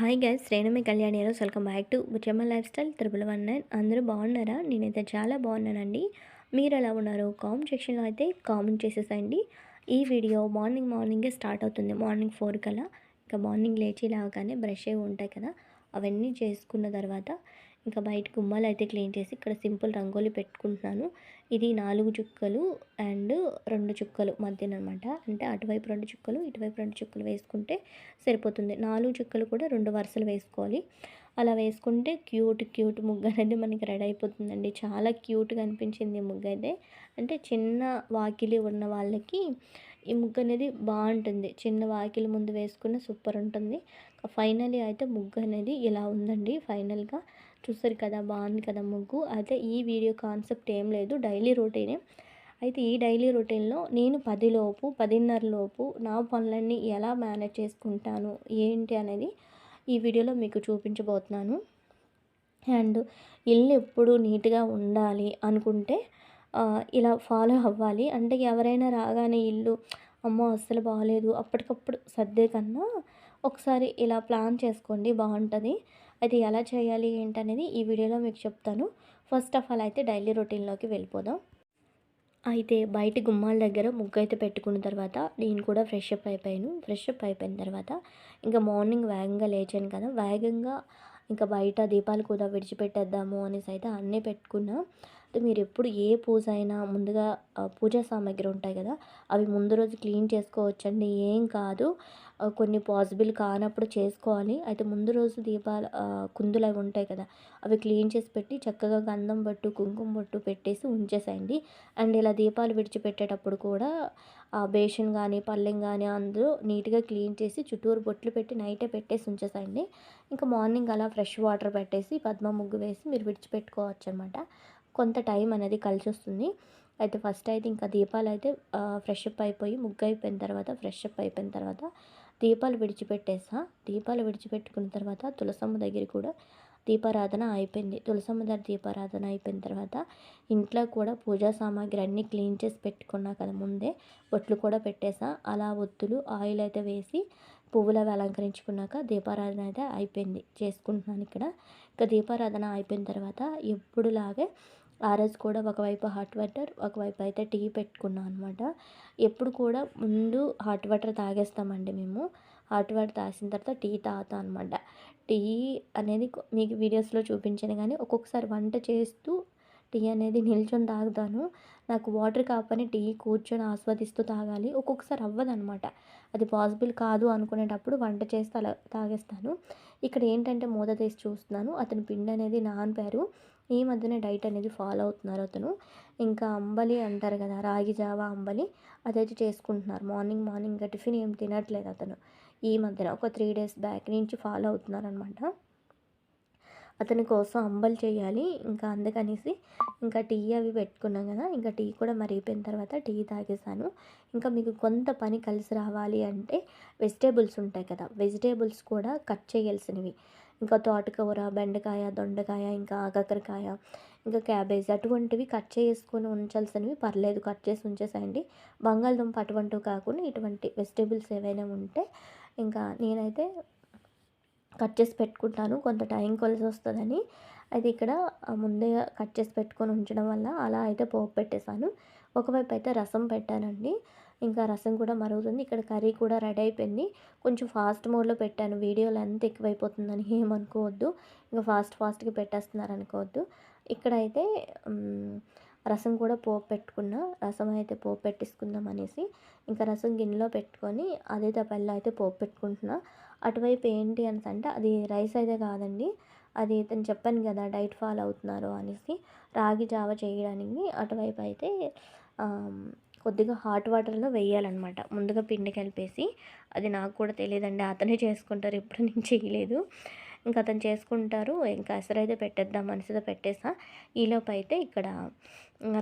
Hi guys శ్రేణమి కళ్యాణి గారు welcome back to Buchamma lifestyle triple one nine అందరూ బాగున్నారా? నేనైతే చాలా బాగున్నానండి. మీరు ఎలా ఉన్నారు కామెంట్ సెక్షన్లో అయితే కామెంట్ చేసేసండి ఈ వీడియో మార్నింగ్ మార్నింగే స్టార్ట్ అవుతుంది. మార్నింగ్ ఫోర్ కల్లా. ఇంకా మార్నింగ్ లేచి లాగానే బ్రష్ అవి ఉంటాయి కదా. అవన్నీ చేసుకున్న తర్వాత ఇంకా బయట గుమ్మాలు అయితే క్లీన్ చేసి ఇక్కడ సింపుల్ రంగోలి పెట్టుకుంటున్నాను. ఇది నాలుగు చుక్కలు అండ్ రెండు చుక్కలు మధ్యన అనమాట అంటే అటువైపు రెండు చుక్కలు ఇటువైపు రెండు చుక్కలు వేసుకుంటే సరిపోతుంది. నాలుగు చుక్కలు కూడా రెండు వరుసలు వేసుకోవాలి. అలా వేసుకుంటే క్యూట్ క్యూట్ ముగ్గు అనేది మనకి రెడీ అయిపోతుందండి. చాలా క్యూట్గా అనిపించింది ముగ్గు అయితే. అంటే చిన్న వాకిలి ఉన్న వాళ్ళకి ఈ ముగ్గు అనేది బాగుంటుంది. చిన్న వాకిలి ముందు వేసుకున్న సూపర్ ఉంటుంది. ఫైనలీ అయితే ముగ్గు అనేది ఇలా ఉందండి ఫైనల్గా. చూస్తారు కదా బాగుంది కదా ముగ్గు. అయితే ఈ వీడియో కాన్సెప్ట్ ఏం లేదు డైలీ రొటీనే. అయితే ఈ డైలీ రొటీన్లో నేను పదిలోపు పదిన్నర లోపు నా పనులన్నీ ఎలా మేనేజ్ చేసుకుంటాను ఏంటి అనేది ఈ వీడియోలో మీకు చూపించబోతున్నాను. అండ్ ఇల్లు ఎప్పుడు నీట్గా ఉండాలి అనుకుంటే ఇలా ఫాలో అవ్వాలి. అంటే ఎవరైనా రాగానే ఇల్లు అమ్మో అస్సలు బాగాలేదు అప్పటికప్పుడు సర్దే కన్నా ఒకసారి ఇలా ప్లాన్ చేసుకోండి బాగుంటుంది. అది ఎలా చేయాలి ఏంటనేది ఈ వీడియోలో మీకు చెప్తాను. ఫస్ట్ ఆఫ్ ఆల్ అయితే డైలీ రొటీన్లోకి వెళ్ళిపోదాం. అయితే బయట గుమ్మాల దగ్గర ముగ్గు అయితే పెట్టుకున్న తర్వాత నేను కూడా ఫ్రెష్ అప్ అయిపోయాను. ఫ్రెష్ అప్ అయిపోయిన తర్వాత ఇంకా మార్నింగ్ వేగంగా లేచాను కదా వేగంగా ఇంకా బయట దీపాలు కూడా విడిచిపెట్టేద్దాము అనేసి అయితే అన్నీ పెట్టుకున్నా. మీరు ఎప్పుడు ఏ పూజ అయినా ముందుగా పూజా సామాగ్రి ఉంటాయి కదా అవి ముందు రోజు క్లీన్ చేసుకోవచ్చండి. ఏం కాదు. కొన్ని పాసిబుల్ కానప్పుడు చేసుకోవాలి. అయితే ముందు రోజు దీపాలు కుందులు అవి ఉంటాయి కదా అవి క్లీన్ చేసి పెట్టి చక్కగా గంధం బట్టు కుంకుమ పట్టు పెట్టేసి ఉంచేసేయండి. అండ్ ఇలా దీపాలు విడిచిపెట్టేటప్పుడు కూడా ఆ బేషన్ కానీ పల్లెం కానీ అందరూ నీట్గా క్లీన్ చేసి చుట్టూరు బొట్లు పెట్టి నైటే పెట్టేసి ఉంచేసేయండి. ఇంకా మార్నింగ్ అలా ఫ్రెష్ వాటర్ పెట్టేసి పద్మ ముగ్గు వేసి మీరు విడిచిపెట్టుకోవచ్చు అనమాట కొంత టైం అనేది కలిసి వస్తుంది అయితే ఫస్ట్ అయితే ఇంకా దీపాలు అయితే ఫ్రెష్ అప్ అయిపోయి ముగ్గు అయిపోయిన తర్వాత ఫ్రెష్ అప్ అయిపోయిన తర్వాత దీపాలు విడిచిపెట్టేసా. దీపాలు విడిచిపెట్టుకున్న తర్వాత తులసమ్మ దగ్గర కూడా దీపారాధన అయిపోయింది. తులసమ్మ దగ్గర దీపారాధన అయిపోయిన తర్వాత ఇంట్లో కూడా పూజా సామాగ్రి అన్నీ క్లీన్ చేసి పెట్టుకున్నా కదా ముందే బొట్లు కూడా పెట్టేసా. అలా ఒత్తులు ఆయిల్ అయితే వేసి పువ్వులు అవి అలంకరించుకున్నాక దీపారాధన అయితే అయిపోయింది. చేసుకుంటున్నాను ఇక్కడ. ఇంకా దీపారాధన అయిపోయిన తర్వాత ఎప్పుడులాగే ఆర్ఎస్ కూడా ఒకవైపు హాట్ వాటర్ ఒకవైపు అయితే టీ పెట్టుకున్నాం అనమాట ఎప్పుడు కూడా ముందు హాట్ వాటర్ తాగేస్తామండి మేము. హాట్ వాటర్ తాగిన తర్వాత టీ తాగుతాం అనమాట టీ అనేది మీకు వీడియోస్లో చూపించాను కానీ ఒక్కొక్కసారి వంట చేస్తూ టీ అనేది నిల్చొని తాగుతాను. నాకు వాటర్ కాపని టీ కూర్చొని ఆస్వాదిస్తూ తాగాలి. ఒక్కొక్కసారి అవ్వదనమాట అది పాసిబుల్ కాదు అనుకునేటప్పుడు వంట చేస్తే అలా తాగేస్తాను. ఇక్కడ ఏంటంటే మూత తీసి చూస్తున్నాను. అతని పిండి అనేది నానిపారు ఈ మధ్యన డైట్ అనేది ఫాలో అవుతున్నారు అతను. ఇంకా అంబలి అంటారు కదా రాగి జావా అంబలి అదైతే చేసుకుంటున్నారు. మార్నింగ్ మార్నింగ్ ఇంకా టిఫిన్ ఏం తినట్లేదు అతను. ఈ మధ్యన ఒక త్రీ డేస్ బ్యాక్ నుంచి ఫాలో అవుతున్నారు అనమాట అతని కోసం అంబలి చేయాలి. ఇంకా అందుకనేసి ఇంకా టీ అవి పెట్టుకున్నాం కదా ఇంకా టీ కూడా మరిగిపోయిన తర్వాత టీ తాగేసాను ఇంకా మీకు కొంత పని కలిసి రావాలి అంటే వెజిటేబుల్స్ ఉంటాయి కదా వెజిటేబుల్స్ కూడా కట్ చేయాల్సినవి. ఇంకా తోటకూర బెండకాయ దొండకాయ ఇంకా కాకరకాయ ఇంకా క్యాబేజ్ అటువంటివి కట్ చేసుకొని ఉంచాల్సినవి పర్లేదు. కట్ చేసి ఉంచేసేయండి. బంగాళదుంప అటువంటివి కాకుండా ఇటువంటి వెజిటేబుల్స్ ఏవైనా ఉంటే ఇంకా నేనైతే కట్ చేసి పెట్టుకుంటాను. కొంత టైం కొలిసి వస్తుందని అయితే ఇక్కడ ముందే కట్ చేసి పెట్టుకొని ఉంచడం వల్ల అలా అయితే పోపు పెట్టేశాను. ఒకవైపు అయితే రసం పెట్టానండి. ఇంకా రసం కూడా మరుగుతుంది. ఇక్కడ కర్రీ కూడా రెడీ అయిపోయింది. కొంచెం ఫాస్ట్ మోడ్లో పెట్టాను. వీడియో లెంత్ ఎక్కువైపోతుందని ఏమనుకోవద్దు ఇంకా ఫాస్ట్ ఫాస్ట్గా పెట్టేస్తున్నారు అనుకోవద్దు. ఇక్కడైతే రసం కూడా పోపు పెట్టుకున్న. రసం అయితే పోపు పెట్టేసుకుందాం అనేసి ఇంకా రసం గిన్నెలో పెట్టుకొని అదే తప్పల్లో అయితే పోపు పెట్టుకుంటున్నా. అటువైపు ఏంటి అనేసి అంటే అది రైస్ అయితే కాదండి. అది తను చెప్పాను కదా డైట్ ఫాలో అవుతున్నారు అనేసి రాగి జావ చేయడానికి అటువైపు అయితే కొద్దిగా హాట్ వాటర్లో వేయాలన్నమాట. ముందుగా పిండి కలిపేసి అది నాకు కూడా తెలియదండి అతనే చేసుకుంటారు ఎప్పుడు నేను చేయలేదు. ఇంకా అతను చేసుకుంటారు ఇంకా ఎసరైతే పెట్టేద్దాం మనసుతో పెట్టేసా. ఈలోపు అయితే ఇక్కడ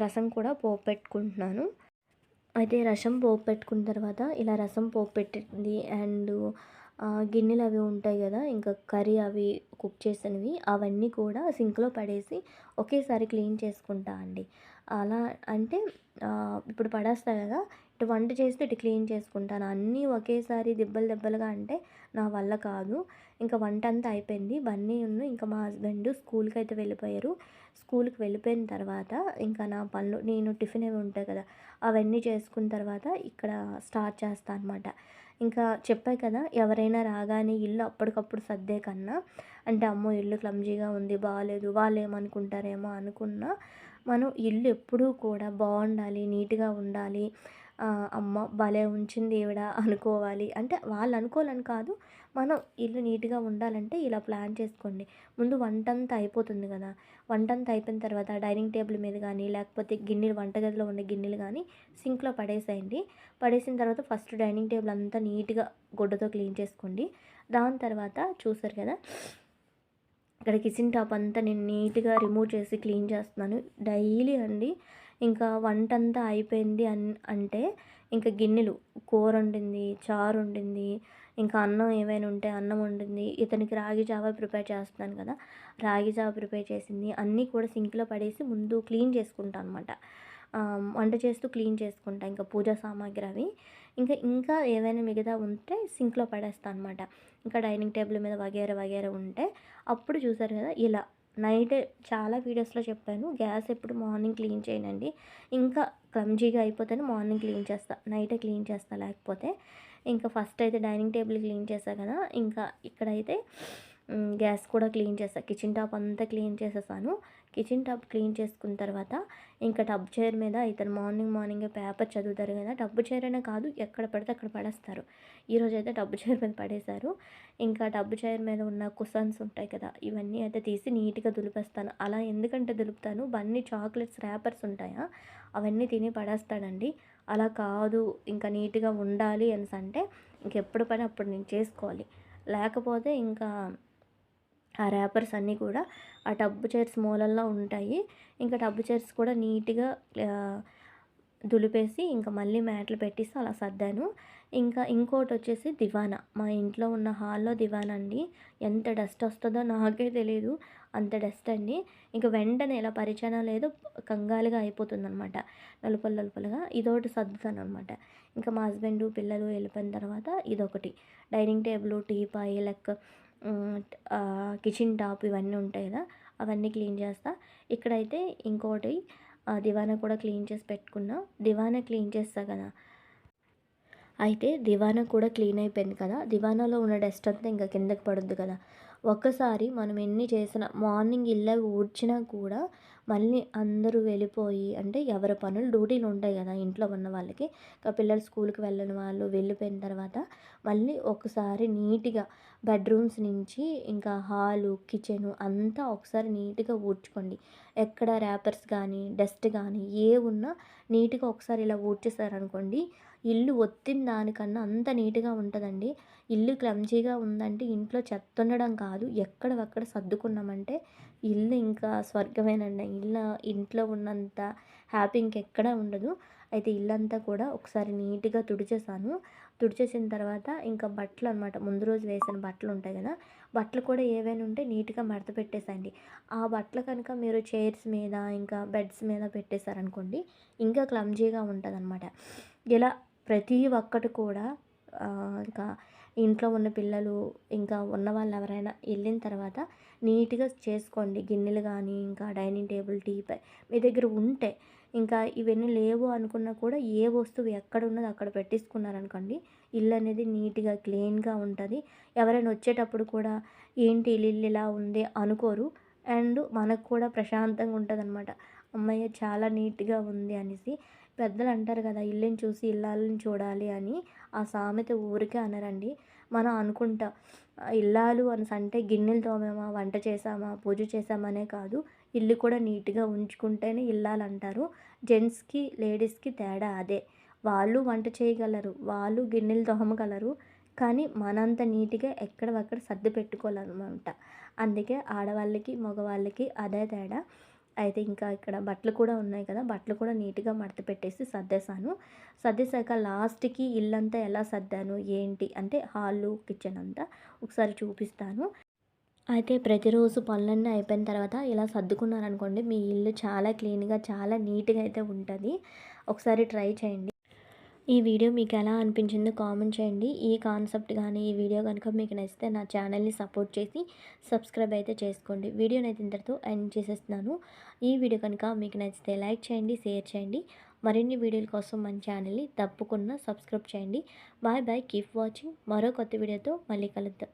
రసం కూడా పోపు పెట్టుకుంటున్నాను. అయితే రసం పోపు పెట్టుకున్న తర్వాత ఇలా రసం పోపు పెట్టింది అండ్ గిన్నెలు అవి ఉంటాయి కదా ఇంకా కర్రీ అవి కుక్ చేసినవి అవన్నీ కూడా సింక్లో పడేసి ఒకేసారి క్లీన్ చేసుకుంటా అండి. అలా అంటే ఇప్పుడు పడేస్తా కదా ఇటు వంట చేస్తూ ఇటు క్లీన్ చేసుకుంటాను. అన్నీ ఒకేసారి దెబ్బలు దెబ్బలుగా అంటే నా వల్ల కాదు. ఇంకా వంట అంతా అయిపోయింది. బన్నీ ఉన్న ఇంకా మా హస్బెండ్ స్కూల్కి అయితే వెళ్ళిపోయారు. స్కూల్కి వెళ్ళిపోయిన తర్వాత ఇంకా నా పనులు నేను టిఫిన్ అవి ఉంటాయి కదా అవన్నీ చేసుకున్న తర్వాత ఇక్కడ స్టార్ట్ చేస్తాను అనమాట ఇంకా చెప్పాయి కదా ఎవరైనా రాగానే ఇల్లు అప్పటికప్పుడు సర్దే కన్నా అంటే అమ్మో ఇల్లు క్లమ్జీగా ఉంది బాగాలేదు వాళ్ళు ఏమనుకుంటారేమో అనుకున్నా మనం ఇల్లు ఎప్పుడూ కూడా బాగుండాలి నీట్గా ఉండాలి అమ్మ భలే ఉంచింది ఈవిడ అనుకోవాలి. అంటే వాళ్ళు అనుకోవాలని కాదు మనం ఇల్లు నీట్గా ఉండాలంటే ఇలా ప్లాన్ చేసుకోండి. ముందు వంట అంతా అయిపోతుంది కదా. వంట అంతా అయిపోయిన తర్వాత డైనింగ్ టేబుల్ మీద కానీ లేకపోతే గిన్నెలు వంటగదిలో ఉండే గిన్నెలు కానీ సింక్లో పడేసేయండి. పడేసిన తర్వాత ఫస్ట్ డైనింగ్ టేబుల్ అంతా నీట్గా గుడ్డతో క్లీన్ చేసుకోండి. దాని తర్వాత చూసారు కదా ఇక్కడ కిచెన్ టాప్ అంతా నేను నీట్గా రిమూవ్ చేసి క్లీన్ చేస్తున్నాను. డైలీ అండి ఇంకా వంట అంతా అయిపోయింది అన్ అంటే ఇంకా గిన్నెలు కూర వండింది చారు వండింది ఇంకా అన్నం ఏమైనా ఉంటే అన్నం వండింది. ఇతనికి రాగి జావా ప్రిపేర్ చేస్తున్నాను కదా రాగి జావా ప్రిపేర్ చేసింది. అన్నీ కూడా సింక్లో పడేసి ముందు క్లీన్ చేసుకుంటాను అనమాట వంట చేస్తూ క్లీన్ చేసుకుంటా ఇంకా పూజా సామాగ్రి అవి. ఇంకా ఇంకా ఏవైనా మిగతా ఉంటే సింక్లో పడేస్తాను అనమాట ఇంకా డైనింగ్ టేబుల్ మీద వగేర వగేర ఉంటే అప్పుడు చూసారు కదా ఇలా నైట్ చాలా వీడియోస్లో చెప్పాను. గ్యాస్ ఎప్పుడు మార్నింగ్ క్లీన్ చేయనండి. ఇంకా క్లమ్జీగా అయిపోతేనే మార్నింగ్ క్లీన్ చేస్తా. నైటే క్లీన్ చేస్తా లేకపోతే ఇంకా ఫస్ట్ అయితే డైనింగ్ టేబుల్ క్లీన్ చేస్తా కదా ఇంకా ఇక్కడైతే గ్యాస్ కూడా క్లీన్ చేస్తా కిచెన్ టాప్ అంతా క్లీన్ చేసేసాను. కిచెన్ టబ్ క్లీన్ చేసుకున్న తర్వాత ఇంకా టబ్ చైర్ మీద ఇతను మార్నింగ్ మార్నింగ్ పేపర్ చదువుతారు కదా టబ్ చైర్ అనే కాదు ఎక్కడ పడితే అక్కడ పడేస్తారు. ఈరోజు అయితే టబ్ చైర్ మీద పడేశారు. ఇంకా టబ్ చైర్ మీద ఉన్న కుషన్స్ ఉంటాయి కదా ఇవన్నీ అయితే తీసి నీట్గా దులిపేస్తాను. అలా ఎందుకంటే దులుపుతాను? బన్నీ చాక్లెట్స్ ర్యాపర్స్ ఉంటాయా? అవన్నీ తిని పడేస్తాడండి. అలా కాదు ఇంకా నీట్గా ఉండాలి అని అంటే ఇంకెప్పుడు పని అప్పుడు నేను చేసుకోవాలి. లేకపోతే ఇంకా ఆ ర్యాపర్స్ అన్నీ కూడా ఆ టబ్బు చైర్స్ మూలల్లో ఉంటాయి. ఇంకా టబ్బు చైర్స్ కూడా నీట్గా దులిపేసి ఇంకా మళ్ళీ మ్యాట్లు పెట్టేసి అలా సర్దాను. ఇంకా ఇంకోటి వచ్చేసి దివానా. మా ఇంట్లో ఉన్న హాల్లో దివానా అండి. ఎంత డస్ట్ వస్తుందో నాకే తెలియదు అంత డస్ట్ అండి. ఇంకా వెంటనే ఇలా పరిచయం లేదు కంగాలుగా అయిపోతుందనమాట. నలుపలు నలుపలుగా ఇదొకటి సర్దుతాను అనమాట ఇంకా మా హస్బెండ్ పిల్లలు వెళ్ళిపోయిన తర్వాత ఇదొకటి. డైనింగ్ టేబుల్ టీపాయి లెక్క కిచెన్ టాప్ ఇవన్నీ ఉంటాయి కదా అవన్నీ క్లీన్ చేస్తా. ఇక్కడైతే ఇంకోటి దివానా కూడా క్లీన్ చేసి పెట్టుకున్నా. దివానా క్లీన్ చేస్తా కదా. అయితే దివానా కూడా క్లీన్ అయిపోయింది కదా. దివానాలో ఉన్న డస్ట్ అంతా ఇంకా కిందకి పడుద్ది కదా. ఒక్కసారి మనం ఎన్ని చేసినా మార్నింగ్ ఇల్లు ఊడ్చినా కూడా మళ్ళీ అందరూ వెళ్ళిపోయి అంటే ఎవరి పనులు డ్యూటీలు ఉంటాయి కదా ఇంట్లో ఉన్న వాళ్ళకి. ఇంకా పిల్లలు స్కూల్కి వెళ్ళిన వాళ్ళు వెళ్ళిపోయిన తర్వాత మళ్ళీ ఒకసారి నీట్గా బెడ్రూమ్స్ నుంచి ఇంకా హాలు కిచెను అంతా ఒకసారి నీట్గా ఊడ్చుకోండి. ఎక్కడ ర్యాపర్స్ కానీ డస్ట్ కానీ ఏ ఉన్నా నీట్గా ఒకసారి ఇలా ఊడ్చేసారనుకోండి ఇల్లు ఒత్తిన దానికన్నా అంత నీట్గా ఉంటుందండి. ఇల్లు క్లమ్జీగా ఉందంటే ఇంట్లో చెత్త ఉండడం కాదు. ఎక్కడవక్కడ సర్దుకున్నామంటే ఇల్లు ఇంకా స్వర్గమేనండి. ఇల్లు ఇంట్లో ఉన్నంత హ్యాపీ ఇంకెక్కడా ఉండదు. అయితే ఇల్లంతా కూడా ఒకసారి నీట్గా తుడిచేసాను తుడిచేసిన తర్వాత ఇంకా బట్టలు అనమాట ముందు రోజు వేసిన బట్టలు ఉంటాయి కదా బట్టలు కూడా ఏవైనా ఉంటే నీట్గా మడత పెట్టేసండి ఆ బట్టలు కనుక మీరు చైర్స్ మీద ఇంకా బెడ్స్ మీద పెట్టేశారనుకోండి ఇంకా క్లమ్జీగా ఉంటుంది అనమాట ఇలా ప్రతి ఒక్కటి కూడా ఇంకా ఇంట్లో ఉన్న పిల్లలు ఇంకా ఉన్న వాళ్ళు ఎవరైనా వెళ్ళిన తర్వాత నీట్గా చేసుకోండి. గిన్నెలు కానీ ఇంకా డైనింగ్ టేబుల్ టీపై మీ దగ్గర ఉంటే ఇంకా ఇవన్నీ లేవు అనుకున్నా కూడా ఏ వస్తువు ఎక్కడ ఉన్నదో అక్కడ పెట్టేసుకున్నారనుకోండి ఇల్లు అనేది నీట్గా క్లీన్గా ఉంటుంది. ఎవరైనా వచ్చేటప్పుడు కూడా ఏంటి ఇల్లు ఇలా ఉంది అనుకోరు. అండ్ మనకు కూడా ప్రశాంతంగా ఉంటుంది అనమాట అమ్మయ్య చాలా నీట్గా ఉంది అనేసి పెద్దలు అంటారు కదా ఇల్లుని చూసి ఇల్లాలని చూడాలి అని. ఆ సామెత ఊరికే అనరండి. మనం అనుకుంటాం ఇల్లాలు అనేసి అంటే గిన్నెలు తోమామా వంట చేసామా పూజ చేసామనే కాదు. ఇల్లు కూడా నీట్గా ఉంచుకుంటేనే ఇల్లాలు అంటారు జెంట్స్కి లేడీస్కి తేడా అదే. వాళ్ళు వంట చేయగలరు వాళ్ళు గిన్నెలు తోమగలరు కానీ మనంత నీట్గా ఎక్కడవక్కడ సర్ది పెట్టుకోవాలన్నమాట అందుకే ఆడవాళ్ళకి మగవాళ్ళకి అదే తేడా. అయితే ఇంకా ఇక్కడ బట్టలు కూడా ఉన్నాయి కదా బట్టలు కూడా నీట్గా మడత పెట్టేసి సర్దేశాను. సర్దేశాక లాస్ట్కి ఇల్లంతా ఎలా సర్దాను ఏంటి అంటే హాలు కిచెన్ అంతా ఒకసారి చూపిస్తాను. అయితే ప్రతిరోజు పనులన్నీ అయిపోయిన తర్వాత ఇలా సర్దుకున్నారనుకోండి మీ ఇల్లు చాలా క్లీన్గా చాలా నీట్గా అయితే ఉంటుంది. ఒకసారి ట్రై చేయండి. ఈ వీడియో మీకు ఎలా అనిపించిందో కామెంట్ చేయండి. ఈ కాన్సెప్ట్ కానీ ఈ వీడియో కనుక మీకు నచ్చితే నా ఛానల్ని సపోర్ట్ చేసి సబ్స్క్రైబ్ అయితే చేసుకోండి. వీడియోని అయితే ఇంతటితో ఎండ్ చేసేస్తున్నాను. ఈ వీడియో కనుక మీకు నచ్చితే లైక్ చేయండి షేర్ చేయండి. మరిన్ని వీడియోల కోసం మన ఛానల్ని తప్పకుండా సబ్స్క్రైబ్ చేయండి. Bye bye keep watching. మరో కొత్త వీడియోతో మళ్ళీ కలుద్దాం.